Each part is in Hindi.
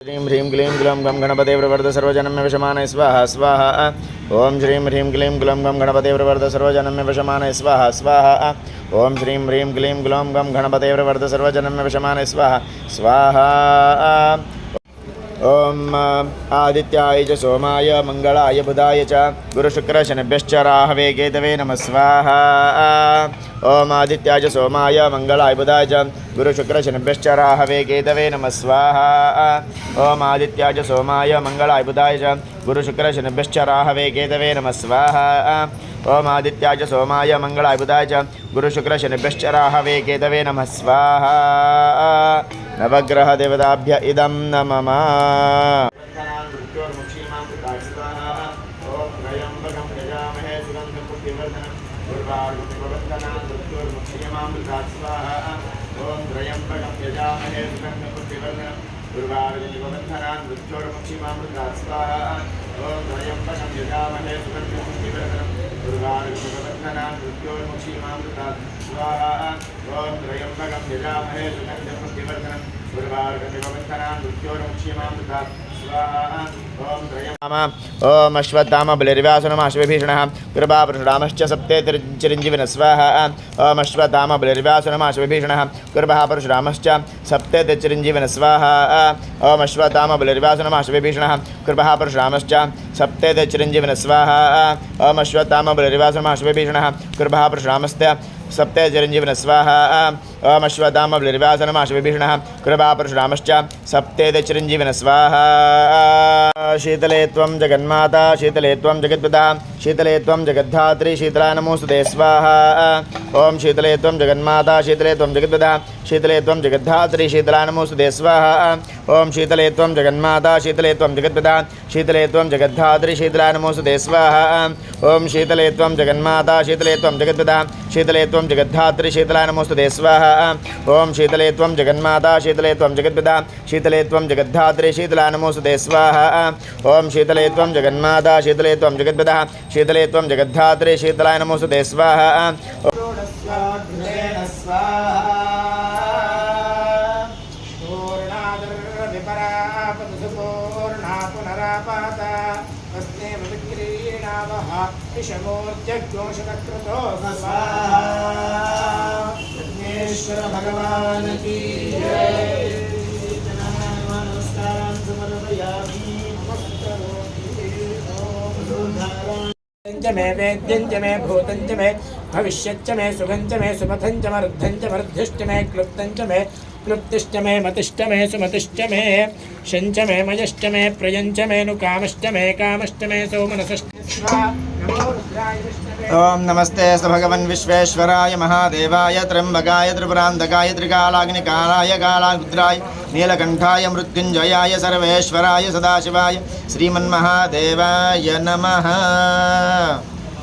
श्रीं ह्रीं क्लीं गुलं गं गणपते प्रवर्ध सर्वजनं मे वशमानय स्वाहा स्वाहा। ॐ श्रीं ह्रीं क्लीं गुलं गं गणपते प्रवर्ध सर्वजनं मे वशमानय स्वाहा स्वाहा। ॐ श्रीं ह्रीं क्लीं गुलं गं गणपते प्रवर्ध सर्वजनं मे वशमानय स्वाहा स्वाहा। ॐ आदित्याय च सोमाय मङ्गलाय बुधाय च, गुरुशुक्रशनभ्यश्च राहवे केतवे नमः, स्वाहा। ॐ, आदित्याय च सोमाय मङ्गलाय बुधाय च, गुरुशुक्रशनभ्यश्च राहवे केतवे नमः, स्वाहा। ॐ, आदित्याय च सोमाय मङ्गलाय बुधाय च, गुरुशुक्रशनभ्यश्च राहवे केतवे नमः, स्वाहा। ॐ, आदित्याय च सोमाय मङ्गलाय बुधाय च, गुरुशुक्रशनभ्यश्च राहवे केतवे नमः, स्वाहा। नवग्रहदेवताभ्य इदं न मम दुर्वारुनिबन्धनान् मृत्योर्मुक्षीमामृतात् स्वाहा ॐ यजामहे सुगन्धपुष्टिवर्धनं मृत्योर्मुक्षीमां मृत्योर्मुक्षीमामृतात् स्वाहा ॐ त्रयम्बकं यजामहे दुर्वारुनिबन्धनान् मृत्योर्मुक्षीमामृतात् स्वाहा ॐ ॐ अश्वत्थाम बलिर्व्यासनम् अश्वभीषणः कृपापरशुरामश्च सप्ते चिरञ्जीविनः स्वाहा। ॐ अश्वत्थाम बलिर्व्यासनम् अश्वभीषणः कृपः परशुरामश्च सप्ते चिरञ्जीविनः स्वाहा। ॐ अश्वत्थाम बलिर्व्यासनम् अश्वभीषणः कृपः परशुरामश्च सप्ते चिरञ्जीविनः स्वाहा। ॐ अश्वत्थाम बलिर्व्यासनम् अश्वभीषणः कृपः सप्ते चिरञ्जीविनः स्वाहा। ॐ अश्वत्थाम बलिर्व्यासनम् अश्वभीषणः कृपः परशुरामश्च सप्ते चिरञ्जीविनः स्वाहा शीतले त्वं जगन्माता शीतले त्वं जगद्पिता शीतले त्वं जगद्धात्री शीतला नमोस्तुते स्वाहा ॐ शीतले त्वं जगन्माता शीतले त्वं जगद्पिता शीतले त्वं जगद्धात्री शीतला नमोस्तुते स्वाहा ॐ शीतले त्वं जगन्माता शीतले त्वं जगद्पिता शीतले त्वं जगद्धात्री शीतला नमोस्तुते स्वाहा ॐ शीतले त्वं जगन्माता शीतले त्वं जगद्पिता शीतले त्वं जगद्धात्री शीतला नमोस्तुते स्वाहा ॐ शीतले त्वं जगन्माता, शीतले त्वं जगद्पिता, शीतले त्वं जगद्धात्री शीतला नमोस्तुते स्वाहा। ॐ शीतले त्वं जगन्माता, शीतले त्वं जगद्पिता, शीतले त्वं जगद्धात्री शीतलाय नमोस्तुते स्वाहा। षोडस्वाघ्रेण स्वाहा यज्ञेश्वर भगवान् की नमस्कारान् मे वेद्यं मे भूतं मे भविष्यच्च मे सुखं च मे सुमथं च मरुद्धं च मे क्लुप्तं मे क्लुप्तिश्च मे मतिश्च मे सुमतिश्च मे शञ्च मे मयश्च मे प्रयञ्च मे नुकामश्च मे कामश्च मे ॐ नमस्ते भगवन् विश्वेश्वराय महादेवाय, त्र्यंबकाय त्रिपुरांधकाय त्रिकालाग्निकालाय कालाद्राय नीलकंठाय मृत्युंजयाय सर्वेश्वराय सदाशिवाय, श्रीमन्महादेवाय नमः।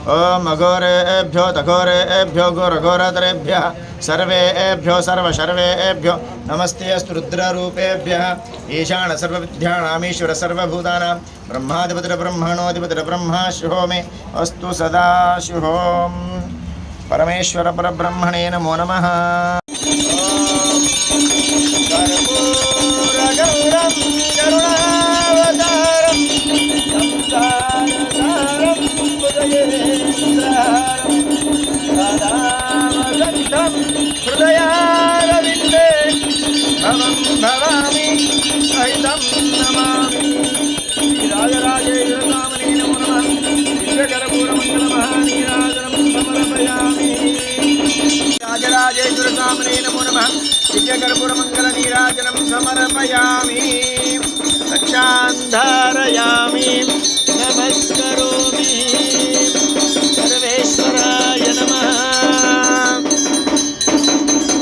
ఓం అఘోరేభ్యో తఘోరేభ్యో ఘోరఘోరతరేభ్య సర్వేభ్యో సర్వశర్వేభ్యో నమస్తే రుద్రరూపేభ్య ఈశాన సర్వవిద్యానామీశ్వర సర్వభూతానా బ్రహ్మాధిపతిర బ్రహ్మా శివో మే అస్తు సదాశివోం పరమేశ్వర పరబ్రహ్మణే నమో నమ समर्पयामि रक्षान्धारयामि नमस्करोमि। सर्वेश्वराय नमः।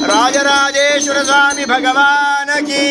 राजराजेश्वर स्वामी भगवान की